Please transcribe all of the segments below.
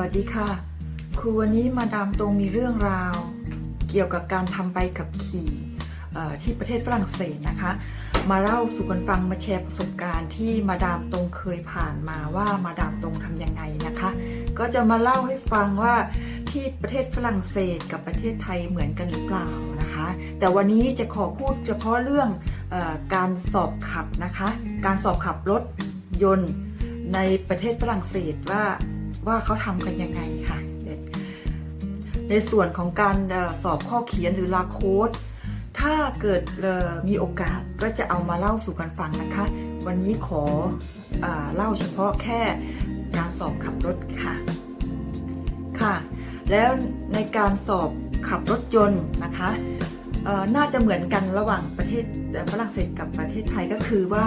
วัสดีค่ะครูวันนี้มาดามตรงมีเรื่องราว เกี่ยวกับการทำใบขับขี่ที่ประเทศฝรั่งเศสนะคะ มาเล่าสู่กันฟังมาแชร์ประสบการณ์ที่มาดามตรงเคยผ่านมาว่ามาดามตรงทำยังไงนะคะ ก็จะมาเล่าให้ฟังว่าที่ประเทศฝรั่งเศสกับประเทศไทยเหมือนกันหรือเปล่านะคะ แต่วันนี้จะขอพูดเฉพาะเรื่องอการสอบขับนะคะ การสอบขับรถยนต์ในประเทศฝรั่งเศสว่า ว่าเขาทำกันยังไงค่ะ ในส่วนของการสอบข้อเขียนหรือลาโค้ด ถ้าเกิดมีโอกาสก็จะเอามาเล่าสู่กันฟังนะคะ วันนี้ขออเล่าเฉพาะแค่การสอบขับรถค่ะ ค่ะ แล้วในการสอบขับรถยนต์นะคะน่าจะเหมือนกันระหว่างประเทศฝรั่งเศสกับประเทศไทยก็คือว่า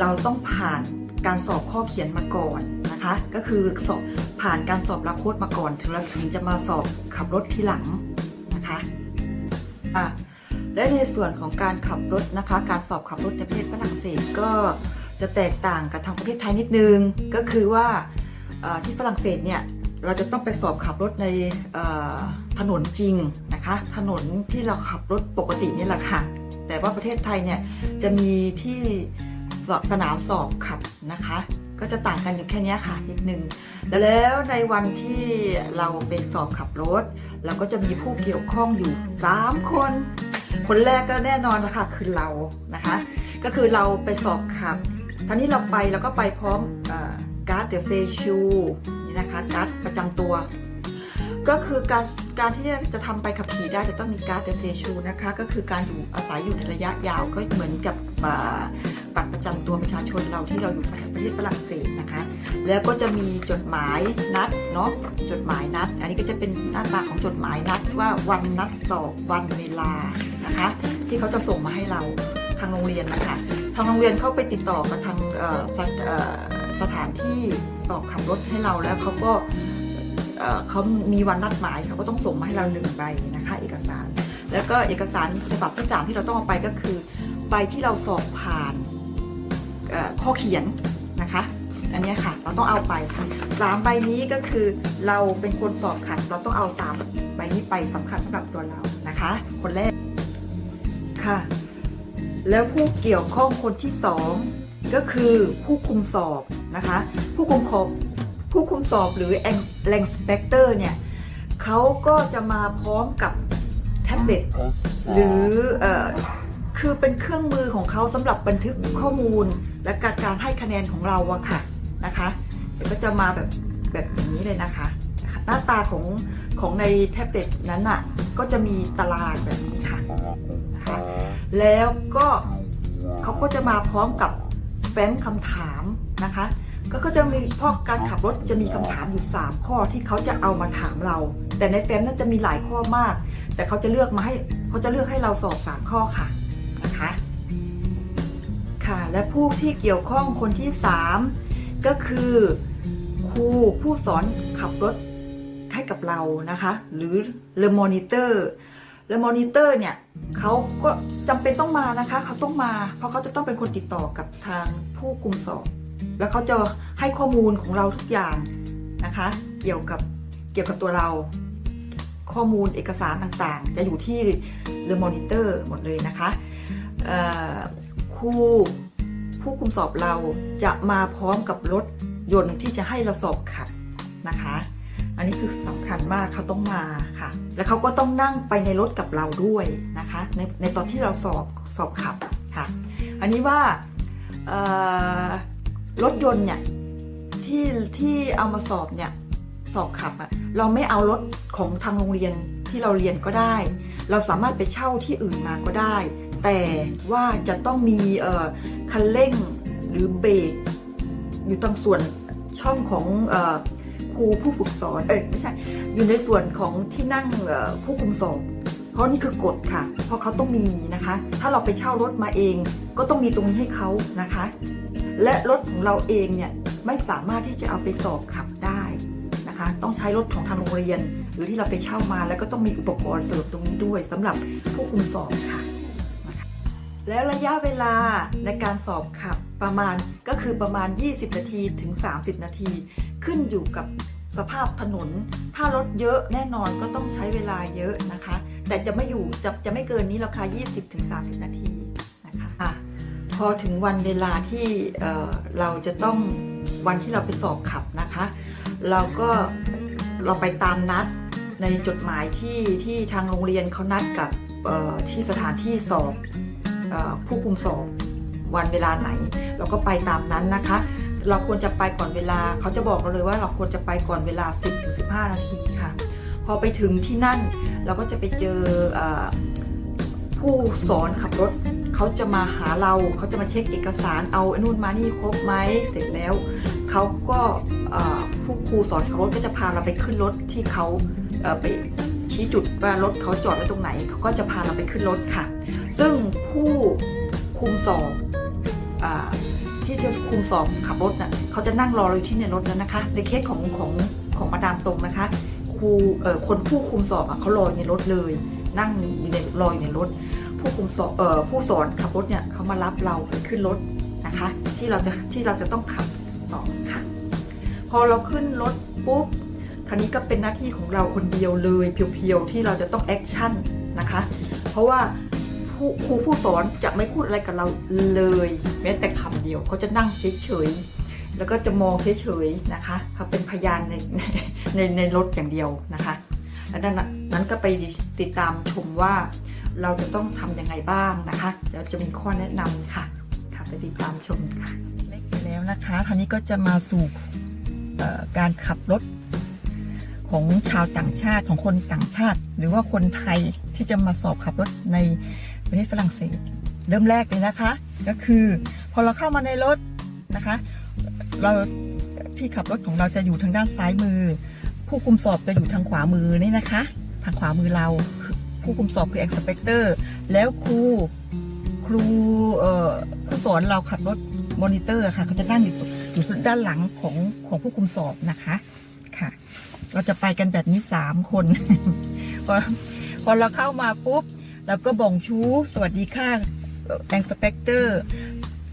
เราต้องผ่านการสอบข้อเขียนมาก่อน คะก็คือสอบผ่านการสอบลาโค้ดมาก่อนถึงถึงจะมาสอบขับรถทีหลังนะคะอะและในส่วนของการขับรถนะคะ การสอบขับรถในประเทศฝรั่งเศสก็จะแตกต่างกับทางประเทศไทยนิดนึง ก็คือว่าที่ฝรั่งเศสเนี่ยเราจะต้องไปสอบขับรถในถนนจริงนะคะ ถนนที่เราขับรถปกตินี่แหละค่ะ แต่ว่าประเทศไทยเนี่ยจะมีที่สนามสอบขับนะคะ ก็จะต่างกันอยู่แค่นี้ค่ะนิดนึงแล้วแล้วในวันที่เราไปสอบขับรถ เราก็จะมีผู้เกี่ยวข้องอยู่ 3 คน คนแรกก็แน่นอนนะคะคือเรานะคะ ก็คือเราไปสอบขับท่านี้เราไปเราก็ไปพร้อมการ์ดเดเซชูนี่นะคะการ์ดประจำตัว ก็คือการการที่จะทำไปขับขี่ได้จะต้องมีการ์ดเดเซชูนะคะ ก็คือการอยู่อาศัยอยู่ในระยะยาวก็เหมือนกับ บัตรประจำตัวประชาชนเราที่เราอยู่ประเทศฝรั่งเศสนะคะ แล้วก็จะมีจดหมายนัดเนาะจดหมายนัด อันนี้ก็จะเป็นหน้าตาของจดหมายนัดว่าวันนัดสอบวันเวลานะคะ ที่เขาจะส่งมาให้เราทางโรงเรียนนะคะทางโรงเรียนเขาไปติดต่อกับทางสถเอ่อสถานที่สอบขับรถให้เราแล้วเขาก็เขามีวันนัดหมายเขาก็ต้องส่งมาให้เราหนึ่งใบนะคะเอกสาร แล้วก็เอกสารฉบับที่สามที่เราต้องเอาไปก็คือใบที่เราสอบผ่าน ข้อเขียนนะคะ อันนี้ค่ะ เราต้องเอาไปสามใบนี้ก็คือเราเป็นคนสอบขัดเราต้องเอาสามใบนี้ไปสำคัญสำหรับตัวเรานะคะ คนแรกค่ะ แล้วผู้เกี่ยวข้องคนที่สองก็คือผู้คุมสอบนะคะ ผู้คุมสอบผู้คุมสอบหรือแรงสเปกเตอร์เนี่ยเขาก็จะมาพร้อมกับแท็บเล็ตหรือเออคือเป็นเครื่องมือของเขาสำหรับบันทึกข้อมูล และการการให้คะแนนของเราอะค่ะนะคะเดี๋ยวก็จะมาแบบแบบอย่างนี้เลยนะคะ หน้าตาของของในแท็บเล็ตนั้นอะก็จะมีตารางแบบนี้ค่ะนะคะแล้วก็เขาก็จะมาพร้อมกับแฟ้มคำถามนะคะ ก็ก็จะมีเพราะการขับรถจะมีคำถามอยู่ 3 ข้อที่เขาจะเอามาถามเรา แต่ในแฟ้มนั้นจะมีหลายข้อมาก แต่เขาจะเลือกมาให้เขาจะเลือกให้เราสอบสามข้อค่ะ ค่ะ และผู้ที่เกี่ยวข้องคนที่สามก็คือครูผู้สอนขับรถให้กับเรานะคะ หรือเลมอนิเตอร์เลมอนิเตอร์เนี่ยเขาก็จำเป็นต้องมานะคะเขาต้องมา เพราะเขาจะต้องเป็นคนติดต่อกับทางผู้คุมสอบ แล้วเขาจะให้ข้อมูลของเราทุกอย่างนะคะ เกี่ยวกับเกี่ยวกับตัวเราข้อมูลเอกสารต่างๆ จะอยู่ที่เรมอนิเตอร์หมดเลยนะคะ รูผู้คุมสอบเราจะมาพร้อมกับรถยนต์ที่จะให้เราสอบขับนะคะ อันนี้คือสำคัญมากเขาต้องมาค่ะ แล้วเขาก็ต้องนั่งไปในรถกับเราด้วยนะคะ ในในตอนที่เราสอบสอบขับค่ะ อันนี้ว่าเอ่อรถยนต์เนี่ยที่ที่เอามาสอบเนี่ยสอบขับอะเราไม่เอารถของทางโรงเรียนที่เราเรียนก็ได้ เราสามารถไปเช่าที่อื่นมาก็ได้ แต่ว่าจะต้องมีเอ่อคันเร่งหรือเบรกอยู่ตรงส่วนช่องของเออครูผู้ฝึกสอน เอ้ยไม่ใช่ อยู่ในส่วนของที่นั่งผู้คุมสอบ เพราะนี่คือกฎค่ะ เพราะเขาต้องมีนะคะ ถ้าเราไปเช่ารถมาเอง ก็ต้องมีตรงนี้ให้เขานะคะ และรถของเราเองเนี่ยไม่สามารถที่จะเอาไปสอบขับได้นะคะ ต้องใช้รถของทางโรงเรียน หรือที่เราไปเช่ามาแล้วก็ต้องมีอุปกรณ์เสริมตรงนี้ด้วยสำหรับผู้คุมสอบค่ะ แล้วระยะเวลาในการสอบขับประมาณก็คือประมาณ 20 นาทีถึง 30 นาที ขึ้นอยู่กับสภาพถนน ถ้ารถเยอะแน่นอนก็ต้องใช้เวลาเยอะนะคะ แต่จะไม่อยู่จะจะไม่เกินนี้ราคา 20-30 นาทีนะคะอะพอถึงวันเวลาที่เอ่อเราจะต้องวันที่เราไปสอบขับนะคะ เราก็เราไปตามนัดในจดหมายที่ที่ทางโรงเรียนเขานัดกับที่สถานที่สอบ ผู้คุมสอบวันเวลาไหน เราก็ไปตามนั้นนะคะ เราควรจะไปก่อนเวลาเขาจะบอกเราเลยว่าเราควรจะไปก่อนเวลา 10-15 นาทีค่ะ พอไปถึงที่นั่นเราก็จะไปเจออผู้สอนขับรถเขาจะมาหาเราเขาจะมาเช็คเอกสารเอาอนู่นมานี่ครบไหมเสร็จแล้วเขาก็ผู้ครูสอนขับรถก็จะพาเราไปขึ้นรถที่เขาไป ชี้จุดว่ารถเขาจอดไว้ตรงไหนเขาก็จะพาเราไปขึ้นรถค่ะ ซึ่งผู้คุมสอบอที่จะคุมสอบขับรถน่ะเขาจะนั่งรอเราอยู่ที่ในรถแล้วนะคะ ในเคสของของของมาดามตรงนะคะครูคนผู้คุมสอบอเขารออยู่ในรถเลย นั่งอยู่ในรออยู่ในรถ ผู้คุมสอบอผู้สอนขับรถเนี่ยเขามารับเราไปขึ้นรถนะคะ ที่เราจะที่เราจะต้องขับต่อค่ะพอเราขึ้นรถปุ๊บ ทีนี้ก็เป็นหน้าที่ของเราคนเดียวเลยเพียวๆที่เราจะต้องแอคชั่นนะคะ เพราะว่าผู้ครูผู้สอนจะไม่พูดอะไรกับเราเลย แม้แต่คำเดียวเขาจะนั่งเฉยๆแล้วก็จะมองเฉยๆนะคะเขาเป็นพยานในในในรถอย่างเดียวนะคะแล้วนั้นนั้นก็ไปติดตามชมว่าเราจะต้องทำยังไงบ้างนะคะเดี๋ยวจะมีข้อแนะนำค่ะค่ะไปติดตามชมค่ะเล็กไปแล้วนะคะทีนี้ก็จะมาสู่การขับรถ ของชาวต่างชาติของคนต่างชาติ หรือว่าคนไทยที่จะมาสอบขับรถในประเทศฝรั่งเศส เริ่มแรกเลยนะคะ ก็คือพอเราเข้ามาในรถนะคะ เราที่ขับรถของเราจะอยู่ทางด้านซ้ายมือ ผู้คุมสอบจะอยู่ทางขวามือนี่นะคะ ทางขวามือเรา ผู้คุมสอบคือ expector แล้วครูครูเอ่อผู้สอนเราขับรถมอนิเตอร์ค่ะเขาจะนั่งอยู่อยู่ด้านหลังของของผู้คุมสอบนะคะ เราจะไปกันแบบนี้สามคนพอพอเราเข้ามาปุ๊บเราก็บ่งชูสวัสดีค่ะแองสเปกเตอร์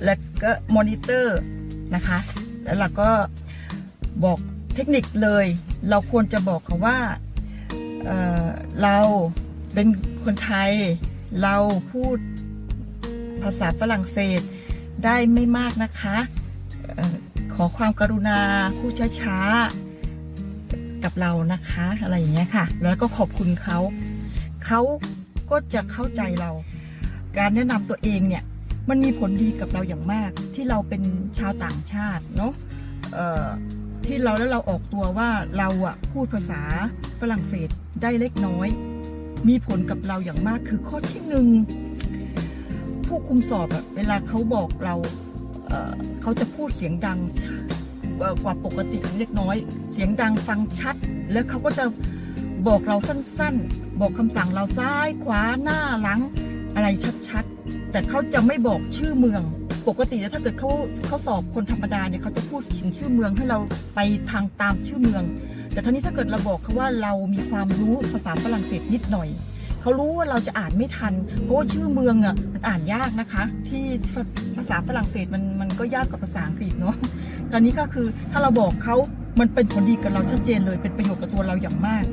แล้วก็มอนิเตอร์นะคะ แล้วเราก็บอกเทคนิคเลย เราควรจะบอกเขาว่าเเราเป็นคนไทย เราพูดภาษาฝรั่งเศสได้ไม่มากนะคะออขอความกรุณาพูดช้าๆ กับเรานะคะ อะไรอย่างเงี้ยค่ะ แล้วก็ขอบคุณเขา เขาก็จะเข้าใจเรา การแนะนำตัวเองเนี่ย มันมีผลดีกับเราอย่างมาก ที่เราเป็นชาวต่างชาติเนาะที่เราแล้วเราออกตัวว่าเราอะพูดภาษาฝรั่งเศสได้เล็กน้อย มีผลกับเราอย่างมากคือข้อที่หนึ่งผู้คุมสอบอะเวลาเขาบอกเราเเขาจะพูดเสียงดัง กว่าปกติเล็กน้อย เสียงดังฟังชัด แล้วเขาก็จะบอกเราสั้นๆ บอกคำสั่งเราซ้ายขวาหน้าหลัง อะไรชัดๆ แต่เขาจะไม่บอกชื่อเมือง ปกติแล้วถ้าเกิดเขาเขาสอบคนธรรมดาเนี่ยเขาจะพูดถึงชื่อเมืองให้เราไปทางตามชื่อเมือง แต่ทีนี้ถ้าเกิดเราบอกเขาว่าเรามีความรู้ภาษาฝรั่งเศสนิดหน่อยเขารู้ว่าเราจะอ่านไม่ทัน เพราะว่าชื่อเมืองอะมันอ่านยากนะคะ ที่ภาษาฝรั่งเศสมันมันก็ยากกว่าภาษาอังกฤษเนาะ ตอนนี้ก็คือถ้าเราบอกเขามันเป็นผลดีกับเราชัดเจนเลย เป็นประโยชน์กับตัวเราอย่างมาก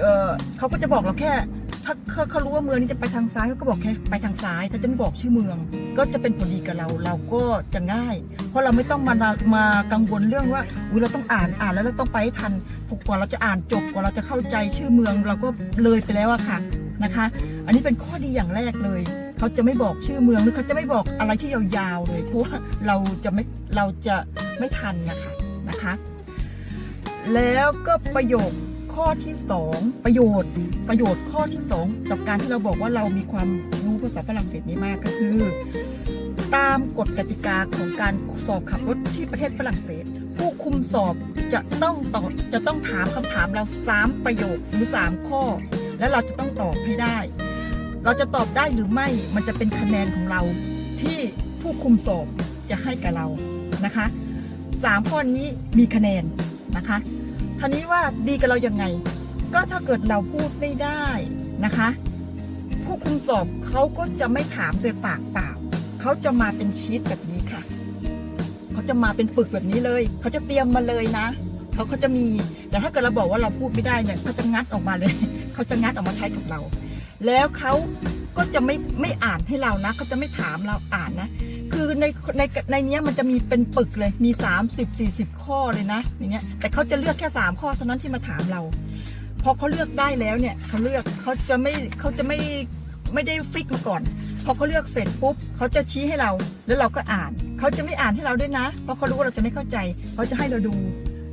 เเขาก็จะบอกเราแค่ ถ้าเขาเขารู้ว่าเมืองนี้จะไปทางซ้ายเขาก็บอกแค่ไปทางซ้ายเขาจะไม่บอกชื่อเมือง ก็จะเป็นผลดีกับเรา เราก็จะง่าย เพราะเราไม่ต้องมามากังวลเรื่องว่าอุ้ยเราต้องอ่านอ่านแล้วเราต้องไปให้ทันกว่าเราจะอ่านจบกว่าเราจะเข้าใจชื่อเมือง เราก็เลยไปแล้วอะค่ะนะคะ อันนี้เป็นข้อดีอย่างแรกเลย เขาจะไม่บอกชื่อเมืองหรือเขาจะไม่บอกอะไรที่ยาวๆเลยเพราะว่าเราจะไม่เราจะไม่ทันนะคะนะคะ แล้วก็ประโยคข้อที่สองประโยชน์ประโยชน์ข้อที่สองกับการที่เราบอกว่าเรามีความรู้ภาษาฝรั่งเศสนี้มากก็คือ ตามกฎกติกาของการสอบขับรถที่ประเทศฝรั่งเศส ผู้คุมสอบจะต้องตอบจะต้องถามคำถามเราสามประโยคหรือสามข้อ และเราจะต้องตอบให้ได้ เราจะตอบได้หรือไม่มันจะเป็นคะแนนของเราที่ผู้คุมสอบจะให้กับเรานะคะสามข้อนี้มีคะแนนนะคะทีนี้ว่าดีกับเราอยังไง ก็ถ้าเกิดเราพูดไม่ได้นะคะ ผู้คุมสอบเขาก็จะไม่ถามโดยปากเปล่าเขาจะมาเป็นชีตแบบนี้ค่ะเขาจะมาเป็นปึกแบบนี้เลยเขาจะเตรียมมาเลยนะเขาเขาจะมีแต่ถ้าเกิดเราบอกว่าเราพูดไม่ได้เนี่ยเขาจะงัดออกมาเลยเขาจะงัดออกมาใช้กับเรา แล้วเขาก็จะไม่ไม่อ่านให้เรานะเขาจะไม่ถามเราอ่านนะ คือในในในเนี้ยมันจะมีเป็นปึกเลยมี 30 40 ข้อเลยนะอย่างเงี้ยแต่เขาจะเลือกแค่ 3 ข้อเท่านั้นที่มาถามเรา พอเขาเลือกได้แล้วเนี่ยเขาเลือกเขาจะไม่เขาจะไม่ไม่ได้ฟิกมาก่อน พอเขาเลือกเสร็จปุ๊บเขาจะชี้ให้เราแล้วเราก็อ่าน เขาจะไม่อ่านให้เราด้วยนะ เพราะเขารู้ว่าเราจะไม่เข้าใจ เขาจะให้เราดู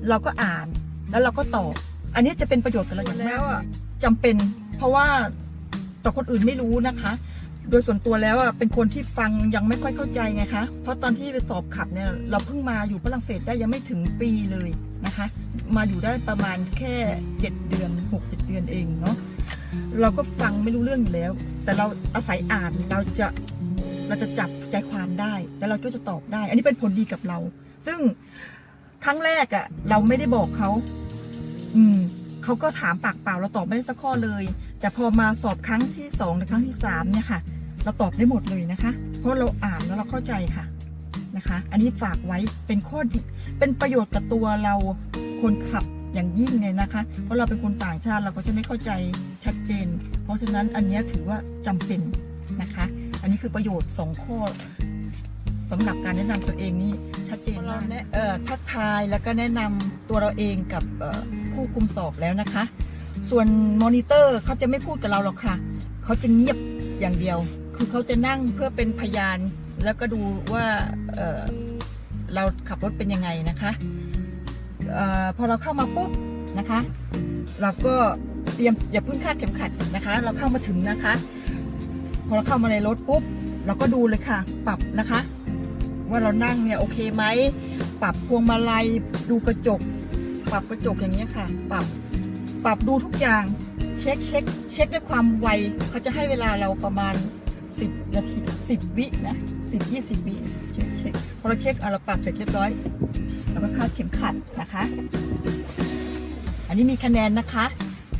เราก็อ่านแล้วเราก็ตอบ อันนี้จะเป็นประโยชน์กับเราอย่างแล้วอะจำเป็น เพราะว่า ต่อคนอื่นไม่รู้นะคะ โดยส่วนตัวแล้วอะเป็นคนที่ฟังยังไม่ค่อยเข้าใจไงคะ เพราะตอนที่ไปสอบขับเนี่ยเราเพิ่งมาอยู่ฝรั่งเศสได้ยังไม่ถึงปีเลยนะคะ มาอยู่ได้ประมาณแค่เจ็ดเดือนหกเจ็ดเดือนเองเนาะเราก็ฟังไม่รู้เรื่องอยู่แล้ว แต่เราอาศัยอ่านเราจะเราจะจับใจความได้ แล้วเราก็จะตอบได้ อันนี้เป็นผลดีกับเรา ซึ่งครั้งแรกอะ่ะ เราไม่ได้บอกเขา อืมเขาก็ถามปากเปล่า เราตอบไม่ได้สักข้อเลย แต่พอมาสอบครั้งที่สองหรือครั้งที่สามเนี่ยค่ะ เราตอบได้หมดเลยนะคะ เพราะเราอ่านแล้วเราเข้าใจค่ะนะคะ อันนี้ฝากไว้เป็นข้อดีเป็นประโยชน์กับตัวเราคนขับอย่างยิ่งเลยนะคะ เพราะเราเป็นคนต่างชาติเราก็จะไม่เข้าใจชัดเจน เพราะฉะนั้นอันเนี้ยถือว่าจำเป็นนะคะ อันนี้คือประโยชน์สองข้อสำหรับการแนะนำตัวเองนี่ชัดเจนเราแนะเอ่อทักทายแล้วก็แนะนำตัวเราเองกับเอ่อผู้คุมสอบแล้วนะคะ ส่วนมอนิเตอร์เขาจะไม่พูดกับเราหรอกค่ะ เขาจะเงียบอย่างเดียว คือเขาจะนั่งเพื่อเป็นพยาน แล้วก็ดูว่าเเราขับรถเป็นยังไงนะคะออพอเราเข้ามาปุ๊บนะคะ เราก็เตรียมอย่าเพิ่งคาดเข็มขัดนะคะ เราเข้ามาถึงนะคะ พอเราเข้ามาในรถปุ๊บเราก็ดูเลยค่ะ ปรับนะคะ ว่าเรานั่งเนี่ยโอเคไหม ปรับพวงมาลัยดูกระจก ปรับกระจกอย่างนี้ค่ะ ปรับ ปรับดูทุกอย่าง เช็คเช็คเช็คด้วยความไวเขาจะให้เวลาเราประมาณ 10นาที10 วินะ10 20 วิเช็คเช็คพอเราเช็คเอาเราปรับเสร็จเรียบร้อยเราก็คาดเข็มขัดนะคะ อันนี้มีคะแนนนะคะ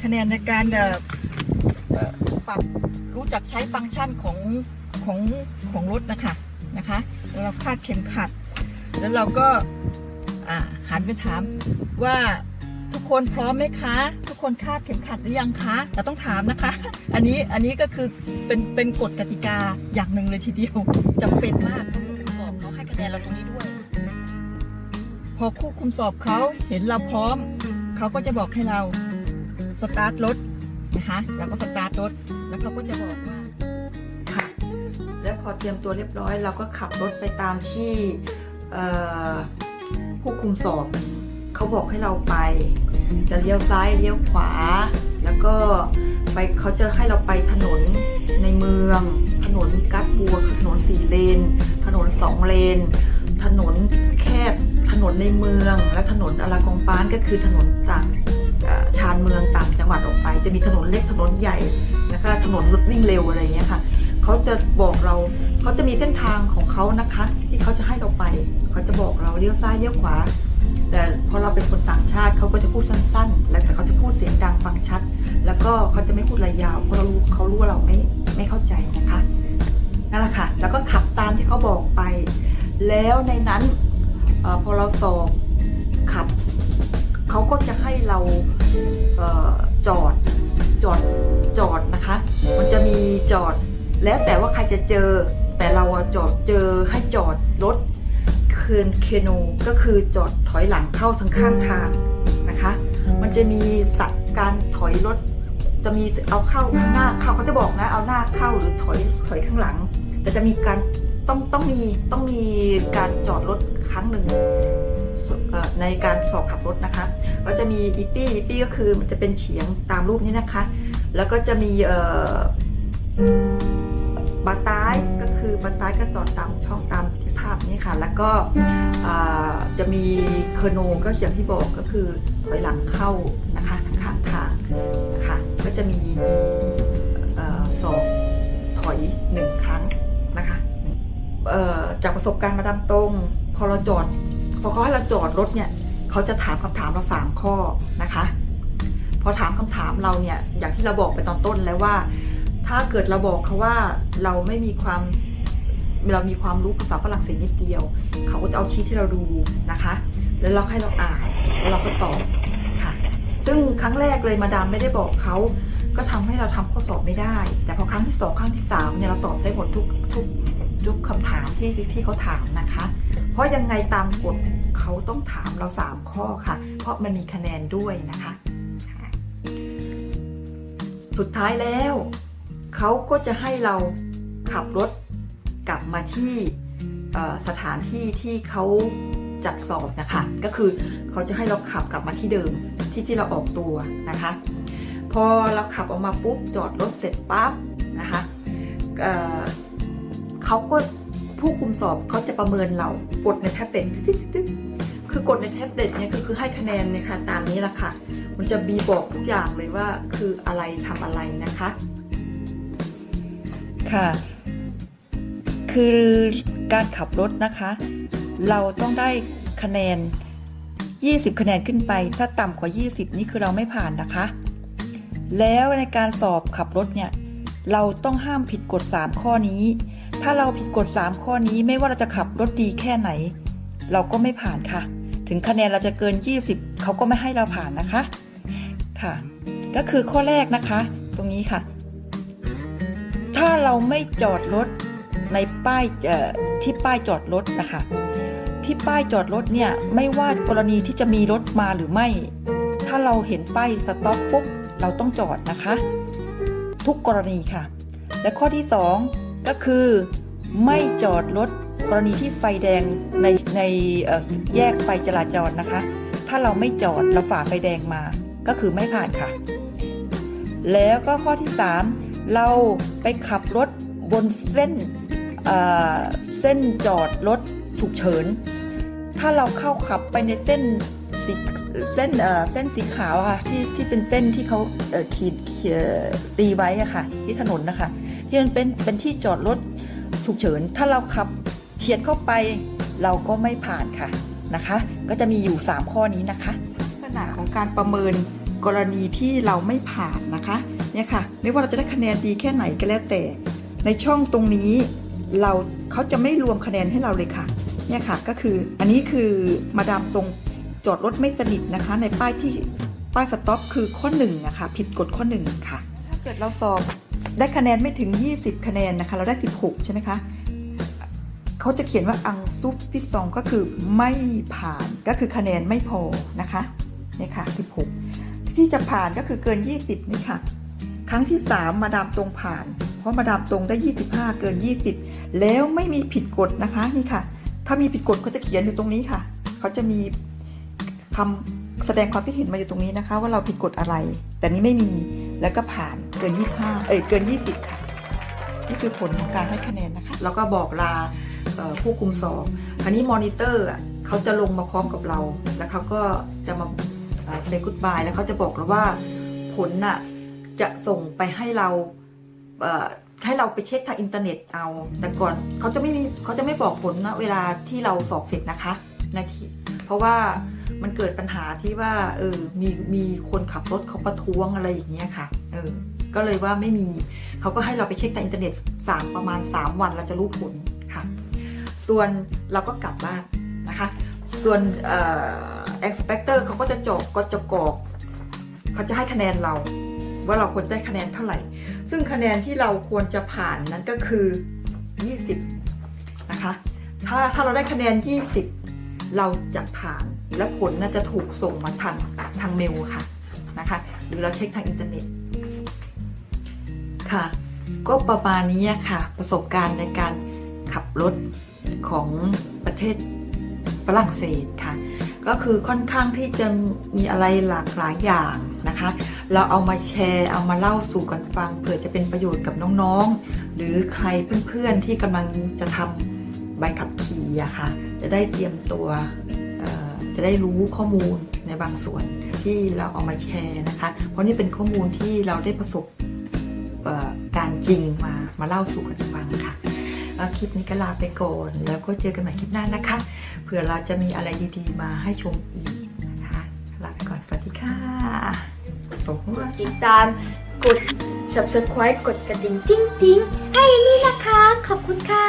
คะแนนในการเอ่อปรับรู้จักใช้ฟังก์ชันของของของรถนะคะนะคะแล้วเราคาดเข็มขัด แล้วเราก็อ่าหันไปถามว่า ทุกคนพร้อมไหมคะ ทุกคนคาดเข็มขัดหรือยังคะเราต้องถามนะคะ อันนี้อันนี้ก็คือเป็นเป็นกฎกติกาอย่างหนึ่งเลยทีเดียวจำเป็นมากต้องสอบเขาให้คะแนนเราตรงนี้ด้วย พอควบคุมสอบเขาเห็นเราพร้อมเขาก็จะบอกให้เราสตาร์ทรถนะคะเราก็สตาร์ทรถแล้วเขาก็จะบอกว่าค่ะ แล้วพอเตรียมตัวเรียบร้อย เราก็ขับรถไปตามที่ผู้คุมสอบ เขาบอกให้เราไป จะเลี้ยวซ้ายเลี้ยวขวา แล้วก็ไปเขาจะให้เราไปถนนในเมือง ถนนกัดบัวถนนสี่เลน ถนนสองเลน ถนนแคบถนนในเมือง และถนนอลากองปานก็คือถนนต่างชานเมืองต่างจังหวัดออกไป จะมีถนนเล็กถนนใหญ่นะคะถนนรถวิ่งเร็วอะไรอย่างเงี้ยค่ะเขาจะบอกเราเขาจะมีเส้นทางของเขานะคะ ที่เขาจะให้เราไปเขาจะบอกเราเลี้ยวซ้ายเลี้ยวขวา แต่พอเราเป็นคนต่างชาติเขาก็จะพูดสั้น ๆ แล้วแต่เขาจะพูดเสียงดังฟังชัด แล้วก็เขาจะไม่พูดระยาวเพราะเรารู้เขารู้ว่าเราไม่ไม่เข้าใจนะคะนั่นแหละค่ะ แล้วก็ขับตามที่เขาบอกไป แล้วในนั้นออพอเราสอบขับเขาก็จะให้เราเออจอดจอดจอดนะคะ มันจะมีจอดแล้วแต่ว่าใครจะเจอ แต่เราจอดเจอให้จอดรถ คืนเคโนก็คือจอดถอยหลังเข้าทางข้างทางนะคะ มันจะมีสัตว์การถอยรถ จะมีเอาเข้าข้างหน้าเข้าเขาจะบอกนะเอาหน้าเข้าหรือถอยถอยข้างหลัง แต่จะมีการต้องต้องมีต้องมีการจอดรถครั้งหนึ่งเอ่อในการสอบขับรถนะคะ ก็จะมีอีปี้อีปี้ก็คือมันจะเป็นเฉียงตามรูปนี้นะคะ แล้วก็จะมีเอ่อบาต้ายก็คือบาต้ายก็จอดตามช่องตามที่ ภาพนี้ค่ะ แล้วก็จะมีเคอร์โนก็อย่างที่บอกก็คือถอยหลังเข้านะคะทางข้างทางนะคะก็จะมีอ่อสอบถอยหนึ่งครั้งนะคะจากประสบการณ์มาดามตรงพอเราจอดพอเขาให้เราจอดรถเนี่ยเขาจะถามคำถามเราสามข้อนะคะ พอถามคำถามเราเนี่ยอย่างที่เราบอกไปตอนต้นแล้วว่า ถ้าเกิดเราบอกเขาว่าเราไม่มีความ เรามีความรู้ภาษาฝรั่งเศสนิดเดียว เขาก็จะเอาชีทที่เราดูนะคะ แล้วเราให้เราอ่านแล้วเราก็ตอบค่ะ ซึ่งครั้งแรกเลยมาดามไม่ได้บอกเขาก็ทำให้เราทำข้อสอบไม่ได้ แต่พอครั้งที่สองครั้งที่สามเนี่ยเราตอบได้หมดทุกทุกทุกคำถามที่ที่เขาถามนะคะ เพราะยังไงตามกฎเขาต้องถามเราสามข้อค่ะ เพราะมันมีคะแนนด้วยนะคะ สุดท้ายแล้ว เขาก็จะให้เราขับรถ กลับมาที่สถานที่ที่เขาจัดสอบนะคะ ก็คือเขาจะให้เราขับกลับมาที่เดิมที่ที่เราออกตัวนะคะ พอเราขับออกมาปุ๊บจอดรถเสร็จปั๊บนะคะเเขาก็ผู้คุมสอบเขาจะประเมินเรากดในแท็บเล็ตตึ๊ดตึ๊ดคือกดในแท็บเล็ตเนี่ยก็คือให้คะแนนเนี่ยค่ะตามนี้แหละค่ะ มันจะบีบอกทุกอย่างเลยว่าคืออะไรทำอะไรนะคะ ค่ะ คือการขับรถนะคะ เราต้องได้คะแนน 20 คะแนนขึ้นไป ถ้าต่ำกว่า 20 นี่คือเราไม่ผ่านนะคะ แล้วในการสอบขับรถเนี่ย เราต้องห้ามผิดกฎ 3 ข้อนี้ ถ้าเราผิดกฎ 3 ข้อนี้ไม่ว่าเราจะขับรถดีแค่ไหน เราก็ไม่ผ่านค่ะ ถึงคะแนนเราจะเกิน 20 เขาก็ไม่ให้เราผ่านนะคะ ค่ะ ก็คือข้อแรกนะคะ ตรงนี้ค่ะ ถ้าเราไม่จอดรถ ในป้ายที่ป้ายจอดรถนะคะ ที่ป้ายจอดรถเนี่ยไม่ว่ากรณีที่จะมีรถมาหรือไม่ ถ้าเราเห็นป้ายสต็อปปุ๊บเราต้องจอดนะคะ ทุกกรณีค่ะ และข้อที่ 2 ก็คือ ไม่จอดรถกรณีที่ไฟแดงในในแยกไฟจราจรนะคะ ถ้าเราไม่จอดเราฝ่าไฟแดงมาก็คือไม่ผ่านค่ะ แล้วก็ข้อที่ 3 เราไปขับรถบนเส้น เส้นจอดรถฉุกเฉิน ถ้าเราเข้าขับไปในเส้นสีเส้นเส้นสีขาวค่ะที่ที่เป็นเส้นที่เขาเขีดตีไว้อะค่ะ ที่ถนนนะคะ ที่มันเป็นเป็นที่จอดรถฉุกเฉิน ถ้าเราขับเฉียดเข้าไปเราก็ไม่ผ่านค่ะนะคะ ก็จะมีอยู่ 3 ข้อนี้นะคะลักษณะของการประเมินกรณีที่เราไม่ผ่านนะคะเนี่ยค่ะ ไม่ว่าเราจะได้คะแนนดีแค่ไหนก็แล้วแต่ ในช่องตรงนี้ เราเขาจะไม่รวมคะแนนให้เราเลยค่ะ เนี่ยค่ะก็คืออันนี้คือมาดามตรงจอดรถไม่สนิทนะคะ ในป้ายที่ป้ายสต็อปคือข้อหนึ่งอะคะผิดกฎข้อหนึ่งค่ะ ถ้าเกิดเราสอบได้คะแนนไม่ถึง 20 คะแนนนะคะ เราได้ 16 ใช่ไหมคะเขาจะเขียนว่าอังซุปฟิซองก็คือไม่ผ่านก็คือคะแนนไม่พอนะคะเนี่ยค่ะ 16 ที่จะผ่านก็คือเกิน 20นี่ค่ะ ครั้งที่ 3 มาดามตรงผ่าน ราะมาดามตรงได้ 25 เกิน 20 แล้วไม่มีผิดกฎนะคะนี่ค่ะ ถ้ามีผิดกฎเขาจะเขียนอยู่ตรงนี้ค่ะ เขาจะมีคำแสดงความคิดเห็นมาอยู่ตรงนี้นะคะ ว่าเราผิดกฎอะไร แต่นี้ไม่มีแล้วก็ผ่านเกิน 25 เอ้ยเกิน 20 ค่ะ นี่คือผลของการให้คะแนนนะคะ แล้วก็บอกลาผู้คุมสอบคราวนี้มอนิเตอร์เขาจะลงมาพร้อมกับเรา แล้วเขาก็จะมาเซกุดบายแล้วเขาจะบอกเราว่าผลน่ะจะส่งไปให้เรา ให้เราไปเช็คทางอินเทอร์เน็ตเอา แต่ก่อนเขาจะไม่มีเขาจะไม่บอกผลนะเวลาที่เราสอบเสร็จนะคะนะที่เพราะว่ามันเกิดปัญหาที่ว่าเออมีมีคนขับรถเขาประท้วงอะไรอย่างเงี้ยค่ะเออก็เลยว่าไม่มีเขาก็ให้เราไปเช็คทางอินเทอร์เน็ตสามประมาณ 3 วันเราจะรู้ผลค่ะ ส่วนเราก็กลับบ้านนะคะ ส่วนเอ่อ expector เขาก็จะจบก็จะกรอกเขาจะให้คะแนนเรา ว่าเราควรได้คะแนนเท่าไหร่ ซึ่งคะแนนที่เราควรจะผ่านนั้นก็คือ 20 นะคะ ถ้าถ้าเราได้คะแนน 20 เราจะผ่านและผลน่าจะถูกส่งมาทางทางเมลค่ะนะคะ หรือเราเช็คทางอินเทอร์เน็ตค่ะ ก็ประมาณนี้ค่ะ ประสบการณ์ในการขับรถของประเทศฝรั่งเศสค่ะ ก็คือค่อนข้างที่จะมีอะไรหลากหลายอย่างนะคะ เราเอามาแชร์เอามาเล่าสู่กันฟังเผื่อจะเป็นประโยชน์กับน้องๆ หรือใครเพื่อนๆที่กำลังจะทำใบขับขี่อะค่ะ จะได้เตรียมตัวจะได้รู้ข้อมูลในบางส่วนที่เราเอามาแชร์นะคะ เพราะนี่เป็นข้อมูลที่เราได้ประสบการจริงมามาเล่าสู่กันฟังค่ะคลิปนี้ก็ลาไปก่อน แล้วก็เจอกันใหม่คลิปหน้านะคะ เผื่อเราจะมีอะไรดีๆ มาให้ชมอีก กดติดตาม กด subscribe กดกระดิ่งติ้งติ้งๆให้นี่นะคะ ขอบคุณค่ะ